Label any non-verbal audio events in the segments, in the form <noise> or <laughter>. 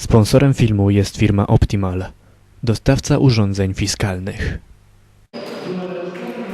Sponsorem filmu jest firma Optimal, dostawca urządzeń fiskalnych.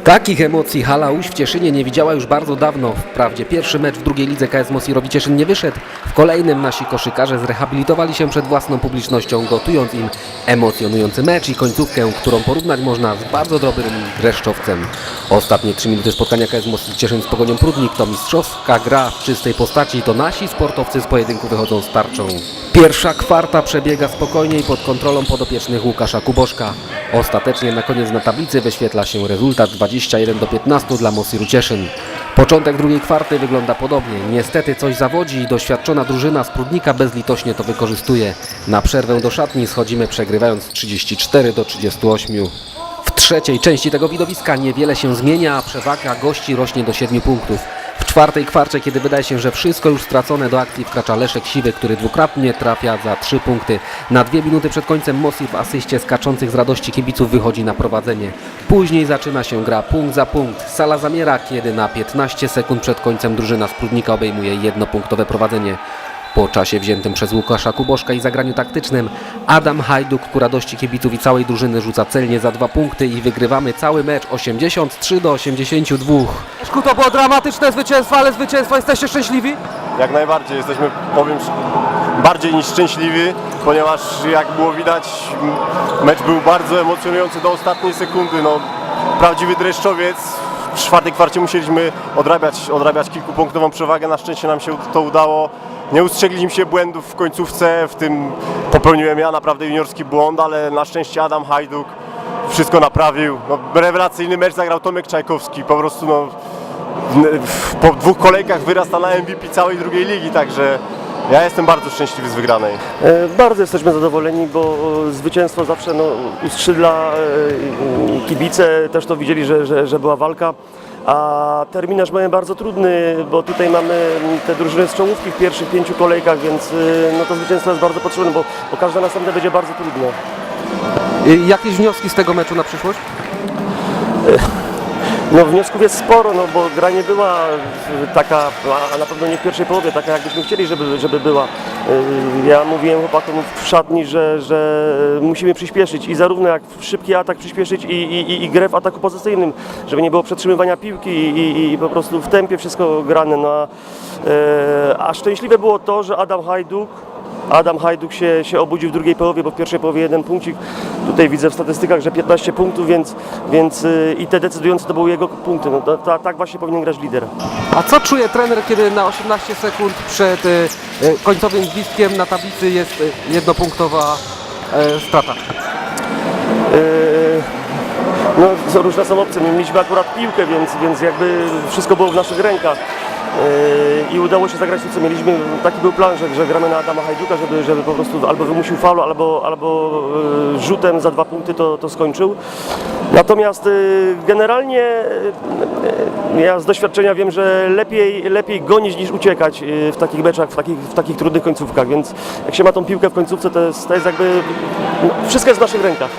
Takich emocji hala Łódź w Cieszynie nie widziała już bardzo dawno. Wprawdzie pierwszy mecz w drugiej lidze KS Mosirowi Cieszyn nie wyszedł. W kolejnym nasi koszykarze zrehabilitowali się przed własną publicznością, gotując im emocjonujący mecz i końcówkę, którą porównać można z bardzo dobrym dreszczowcem. Ostatnie trzy minuty spotkania KS Mosir Cieszyn z Pogonią Prudnik to mistrzowska gra w czystej postaci. To nasi sportowcy z pojedynku wychodzą z tarczą. Pierwsza kwarta przebiega spokojnie i pod kontrolą podopiecznych Łukasza Kuboszka. Ostatecznie na koniec na tablicy wyświetla się rezultat 21 do 15 dla Mosiru Cieszyn. Początek drugiej kwarty wygląda podobnie. Niestety coś zawodzi i doświadczona drużyna z Prudnika bezlitośnie to wykorzystuje. Na przerwę do szatni schodzimy przegrywając 34 do 38. W trzeciej części tego widowiska niewiele się zmienia, a przewaga gości rośnie do 7 punktów. Czwartej kwarcie, kiedy wydaje się, że wszystko już stracone, do akcji wkracza Leszek Siwy, który dwukrotnie trafia za 3 punkty. Na dwie minuty przed końcem Mosir w asyście skaczących z radości kibiców wychodzi na prowadzenie. Później zaczyna się gra punkt za punkt. Sala zamiera, kiedy na 15 sekund przed końcem drużyna z Prudnika obejmuje jednopunktowe prowadzenie. Po czasie wziętym przez Łukasza Kuboszka i zagraniu taktycznym Adam Hajduk ku radości kibiców i całej drużyny rzuca celnie za dwa punkty i wygrywamy cały mecz 83 do 82. Leszku, to było dramatyczne zwycięstwo, ale zwycięstwo jesteście szczęśliwi? Jak najbardziej jesteśmy, powiem, bardziej niż szczęśliwi, ponieważ jak było widać, mecz był bardzo emocjonujący do ostatniej sekundy. No, prawdziwy dreszczowiec. W czwartej kwarcie musieliśmy odrabiać, odrabiać kilkupunktową przewagę. Na szczęście nam się to udało. Nie ustrzegliśmy się błędów w końcówce, w tym popełniłem ja naprawdę juniorski błąd, ale na szczęście Adam Hajduk wszystko naprawił. No, rewelacyjny mecz zagrał Tomek Czajkowski. Po prostu no, po dwóch kolejkach wyrasta na MVP całej drugiej ligi, także ja jestem bardzo szczęśliwy z wygranej. E, Bardzo jesteśmy zadowoleni, bo zwycięstwo zawsze no, e, kibice, też to widzieli, że, że, że była walka. A terminarz mamy bardzo trudny, bo tutaj mamy te drużyny z czołówki w pierwszych pięciu kolejkach, więc e, no, to zwycięstwo jest bardzo potrzebne, bo, bo każda następna będzie bardzo trudna. Y, Jakieś wnioski z tego meczu na przyszłość? <laughs> No wniosków jest sporo, no bo gra nie była e, taka, a- na pewno nie w pierwszej połowie, taka jakbyśmy chcieli, żeby, żeby była. E, Ja mówiłem chłopakom w szatni, że, że musimy przyspieszyć i zarówno jak szybki atak przyspieszyć i, i, i- grę w ataku pozycyjnym, żeby nie było przetrzymywania piłki i, i, i po prostu w tempie wszystko grane. No, a, e, a szczęśliwe było to, że Adam Hajduk Adam Hajduk się, się obudził w drugiej połowie, bo w pierwszej połowie jeden punkcik. Tutaj widzę w statystykach, że 15 punktów, więc, więc y, i te decydujące to były jego punkty. No, to, to, tak właśnie powinien grać lider. A co czuje trener, kiedy na 18 sekund przed y, y, końcowym gwizdkiem na tablicy jest jednopunktowa y, strata? No, różne są opcje. My mieliśmy akurat piłkę, więc, więc jakby wszystko było w naszych rękach. Yy, I udało się zagrać to, co mieliśmy. Taki był plan, że, że gramy na Adama Hajduka, żeby, żeby po prostu albo wymusił faul, albo, albo yy, rzutem za dwa punkty to, to skończył. Natomiast yy, generalnie ja z doświadczenia wiem, że lepiej, lepiej gonić niż uciekać w takich meczach, w takich, w takich trudnych końcówkach. Więc jak się ma tą piłkę w końcówce, to jest, to jest jakby. No, wszystko jest w naszych rękach.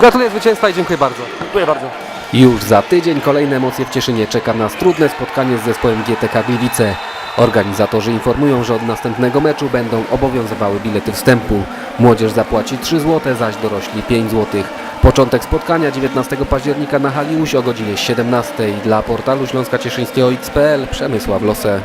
Gratuluję zwycięstwa i dziękuję bardzo. Dziękuję bardzo. Już za tydzień kolejne emocje w Cieszynie. Czeka nas trudne spotkanie z zespołem GTK Gliwice. Organizatorzy informują, że od następnego meczu będą obowiązywały bilety wstępu. Młodzież zapłaci 3 zł, zaś dorośli 5 zł. Początek spotkania 19 października na hali Łódź o godzinie 17. Dla portalu Śląska Cieszyńskiego XPL Przemysław Losę.